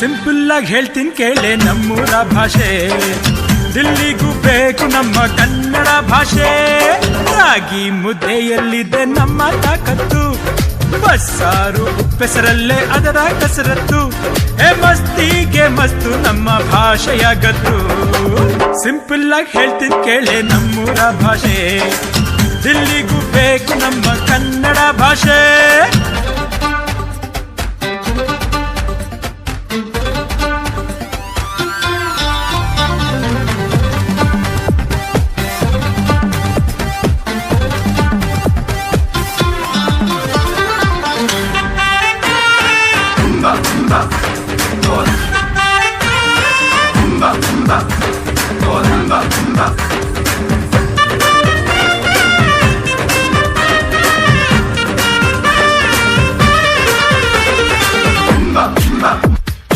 Simple ಆಗಿ ಹೇಳ್ತೀನಿ ಕೇಳೆ ನಮ್ಮೂರ ಭಾಷೆ. ದಿಲ್ಲಿಗೂ ಬೇಕು ನಮ್ಮ ಕನ್ನಡ ಭಾಷೆ. ರಾಗಿ ಮುದ್ದೆಯಲ್ಲಿದೆ ನಮ್ಮ ತಾಕತ್ತು. ಬಸ್ಸಾರು ಉಪ್ಪೆಸರಲ್ಲೇ ಅದರ ಕಸರತ್ತು. ಹೇ ಮಸ್ತಿಗೆ ಮಸ್ತು ನಮ್ಮ ಭಾಷೆಯ ಗತ್ತು. ಸಿಂಪಲ್ ಆಗಿ ಹೇಳ್ತೀನಿ ಕೇಳೆ ನಮ್ಮೂರ ಭಾಷೆ. tumba, tumba, tumba, tumba.